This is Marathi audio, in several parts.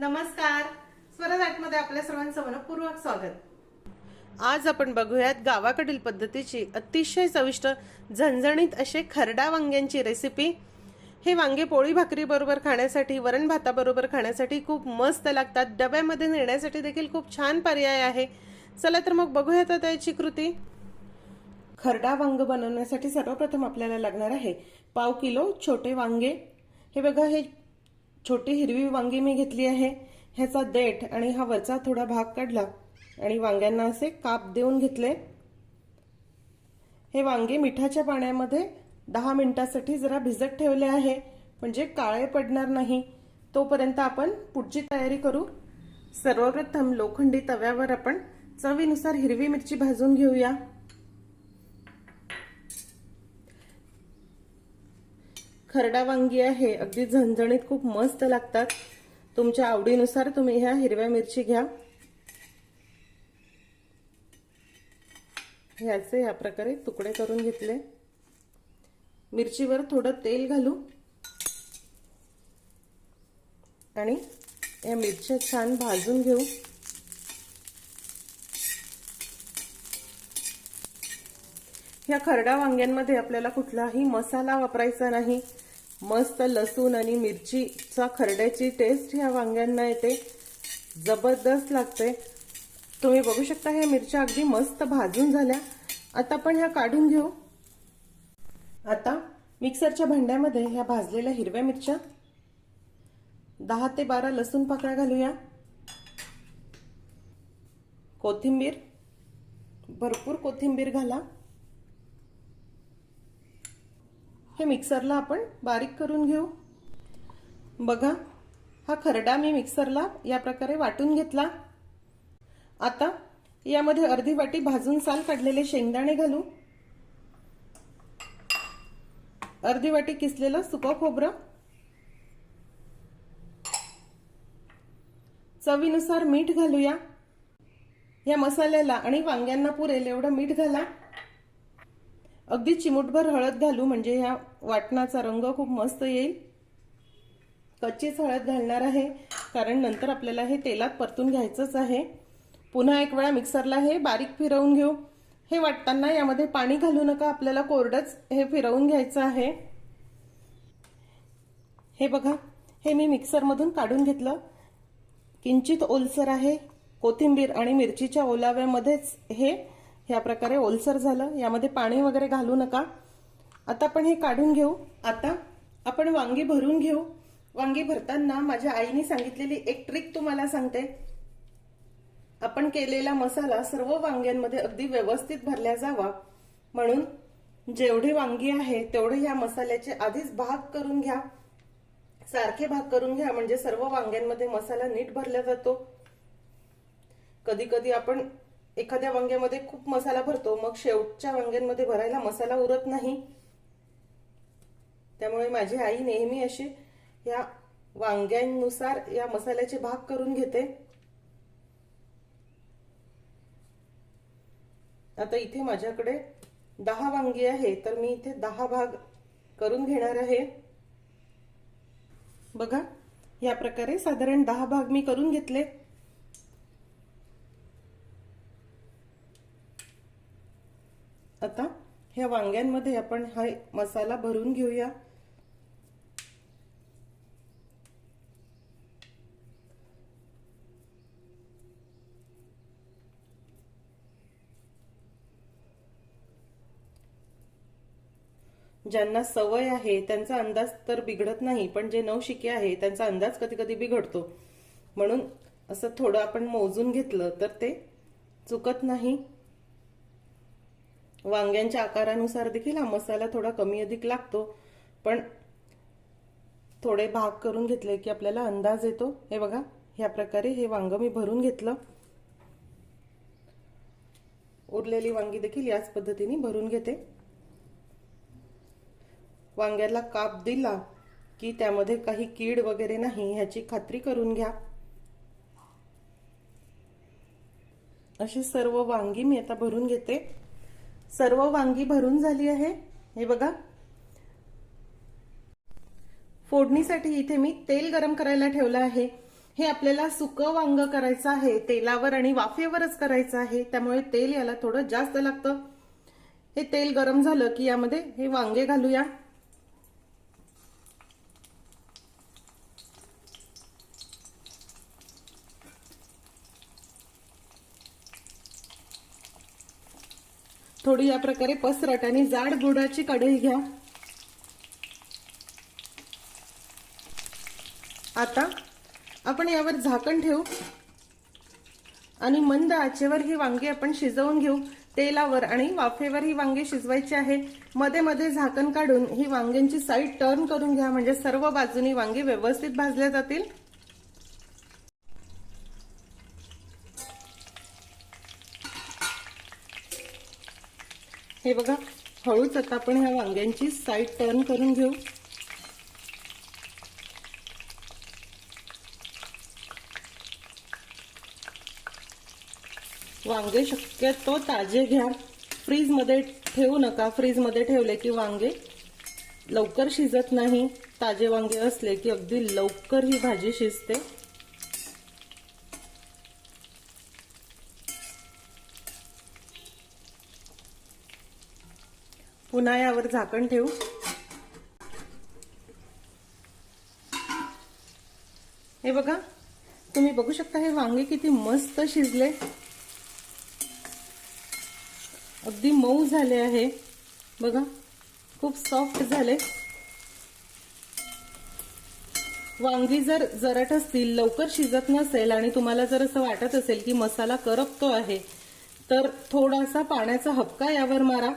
नमस्कार. स्वराजमध्ये आपल्या सर्वांचं मनपूर्वक स्वागत. आज आपण बघूयात गावाकडील पद्धतीची अतिशय चविष्ट झणझणीत असे खरडा वांग्यांची रेसिपी हे वांगे पोळी भाकरी बरोबर खाण्यासाठी वरण भाताबरोबर खाण्यासाठी खूप मस्त लागतात. डब्यामध्ये नेण्यासाठी देखील खूप छान पर्याय आहे. चला तर मग बघूयात आता याची कृती. खरडा वांग बनवण्यासाठी सर्वप्रथम आपल्याला लागणार आहे पाव किलो छोटे वांगे. हे बघा हे छोटी हिरवी वांगी मी घेतली आहे. ह्याचा देठ आणि हा वरचा थोडा भाग काढला आणि वांग्यांना असे काप देऊन घेतले. हे वांगे मिठाच्या पाण्यामध्ये दहा मिनिटासाठी जरा भिजत ठेवले आहे म्हणजे काळे पडणार नाही. तोपर्यंत आपण पुढची तयारी करू. सर्वप्रथम लोखंडी तव्यावर आपण चवीनुसार हिरवी मिरची भाजून घेऊया. खरडा वांगी आहे. अगदी झणझणीत खूप मस्त लागतात. तुमच्या आवडीनुसार तुम्ही ह्या हिरव्या मिरची घ्या. ह्याचे ह्या प्रकारे तुकडे करून घेतले. मिरचीवर थोडं तेल घालू. आणि या मिरच्या छान भाजून घेऊ. ह्या खरडा वांग्यांमध्ये आपल्याला कुठलाही मसाला वापरायचा नाही. मस्त लसूण आणि मिरचीचा खरड्याची टेस्ट ह्या वांग्यांना येते. जबरदस्त लागते. तुम्ही बघू शकता ह्या मिरच्या अगदी मस्त भाजून झाल्या. आता आपण ह्या काढून घेऊ. आता मिक्सरच्या भांड्यामध्ये ह्या भाजलेल्या हिरव्या मिरच्या. दहा ते बारा लसूण पाकळ्या घालूया. कोथिंबीर. भरपूर कोथिंबीर घाला. हे मिक्सरला आपण बारीक करून घेऊ. बघा हा खरडा मी मिक्सरला या प्रकारे वाटून घेतला. आता यामध्ये अर्धी वाटी भाजून साल काढलेले शेंगदाणे घालू. अर्धी वाटी किसलेलं सुकं खोबरं. चवीनुसार मीठ घालूया. या मसाल्याला आणि वांग्यांना पुरेल एवढं मीठ घाला. अगदी चिमूटभर हळद घालू म्हणजे ह्या वाटणाचा रंग खूप मस्त येईल. कच्चीच हळद घालणार आहे कारण नंतर आपल्याला हे तेलात परतून घ्यायचंच आहे. पुन्हा एक वेळा मिक्सरला हे बारीक फिरवून घेऊ. हे वाटताना यामध्ये पाणी घालू नका आपल्याला कोरडच हे फिरवून घ्यायचं आहे. हे बघा हे मी मिक्सरमधून काढून घेतलं. किंचित ओलसर आहे. कोथिंबीर आणि मिरचीच्या ओलाव्यामध्येच हे ह्या प्रकारे ओलसर झालं. यामध्ये पाणी वगैरे घालू नका. आता आपण हे काढून घेऊ. आता आपण वांगी भरून घेऊ. वांगी भरताना माझ्या आईने सांगितलेली एक ट्रिक तुम्हाला सांगते. आपण केलेला मसाला सर्व वांग्यांमध्ये अगदी व्यवस्थित भरल्या जावा. म्हणून जेवढी वांगी आहे तेवढे ह्या मसाल्याचे आधीच भाग करून घ्या. सारखे भाग करून घ्या म्हणजे सर्व वांग्यांमध्ये मसाला नीट भरला जातो. कधी कधी आपण एखाद्या वांग्यामध्ये खूप मसाला भरतो मग शेवटच्या वांग्यांमध्ये भरायला मसाला उरत नाही. त्यामुळे माझी आई नेहमी अशी या वांग्यांनुसार या मसाल्याचे भाग करून घेते. आता इथे माझ्याकडे दहा वांगी आहे तर मी इथे दहा भाग करून घेणार आहे. बघा या प्रकारे साधारण दहा भाग मी करून घेतले. आता ह्या वांग्यांमध्ये आपण हा मसाला भरून घेऊया. ज्यांना सवय आहे त्यांचा अंदाज तर बिघडत नाही पण जे नवशिके आहे त्यांचा अंदाज कधी कधी बिघडतो. म्हणून असं थोडं आपण मोजून घेतलं तर ते चुकत नाही. वांग्यांच्या आकारानुसार देखील हा मसाला थोडा कमी अधिक लागतो. पण थोडे भाग करून घेतले की आपल्याला अंदाज येतो. हे बघा ह्या प्रकारे हे वांग मी भरून घेतलं. उरलेली वांगी देखील याच पद्धतीने भरून घेते. वांग्याला काप दिला की त्यामध्ये काही कीड वगैरे नाही ह्याची खात्री करून घ्या. अशी सर्व वांगी मी आता भरून घेते. सर्व वांगी भरून झाली आहे. हे बघा. फोडणीसाठी इथे मी तेल गरम करायला ठेवलं आहे. हे आपल्याला सुकं वांग करायचं आहे. तेलावर आणि वाफेवरच करायचं आहे. त्यामुळे तेल याला थोडं जास्त लागतं. हे तेल गरम झालं की यामध्ये हे वांगे घालूया. थोडी या प्रकारे पसरट आणि जाड गुडाची कढई घ्या. आता आपण यावर झाकण ठेवू. आणि मंद आचेवर ही वांगी आपण शिजवून घेऊ. तेलावर आणि वाफेवर ही वांगी शिजवायची आहे. मध्ये मध्ये झाकण काढून ही वांग्यांची साईड टर्न करून घ्या. म्हणजे सर्व बाजूनी वांगी व्यवस्थित भाजल्या जातील. हे बघा हळूच आता आपण ह्या वांग्यांची साईड टर्न करून घेऊ. वांगे शक्यतो ताजे घ्या. फ्रीजमध्ये ठेवू नका. फ्रीजमध्ये ठेवले की वांगे लवकर शिजत नाही. ताजे वांगे असले की अगदी लवकर ही भाजी शिजते. पुन्हा यावर झाकण ठेवू. हे बघा तुम्ही बघू शकता हे वांगे किती मस्त शिजले. अगदी मऊ झाले आहे. बघा खूप सॉफ्ट झाले. वांगी जर जरट असतील लवकर शिजत नसेल आणि तुम्हाला जर असं वाटत असेल की मसाला करपतो आहे तर थोडासा पाण्याचा हपका यावर मारा.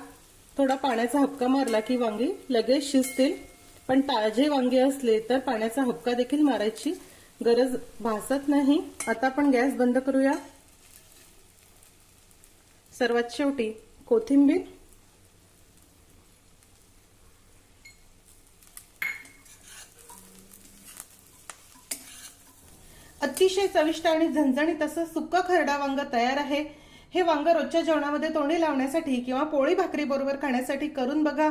थोडा पाण्याचा हपका मारला की वांगी लगेच शिजतील. पण ताजे वांगे असले तर पाण्याचा हपका देखील मारायची गरज भासत नाही. आता आपण गॅस बंद करूया. सर्वात शेवटी कोथिंबीर. अतिशय चविष्ट आणि झणझणीत असं सुक्क खरडा वांग तयार आहे. हे वांग रोजच्या जेवणामध्ये तोंडी लावण्यासाठी किंवा पोळी भाकरी बरोबर खाण्यासाठी करून बघा.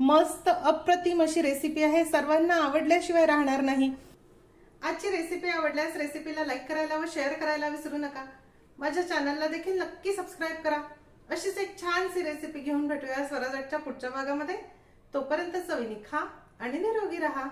मस्त अप्रतिम अशी रेसिपी आहे. सर्वांना आवडल्याशिवाय राहणार नाही. आजची रेसिपी आवडल्यास रेसिपीला लाईक करायला व शेअर करायला विसरू नका. माझ्या चॅनलला देखील नक्की सबस्क्राईब करा. अशीच एक छानशी रेसिपी घेऊन भेटूया स्वराजच्या पुढच्या भागामध्ये. तोपर्यंत चवीनी खा आणि निरोगी राहा.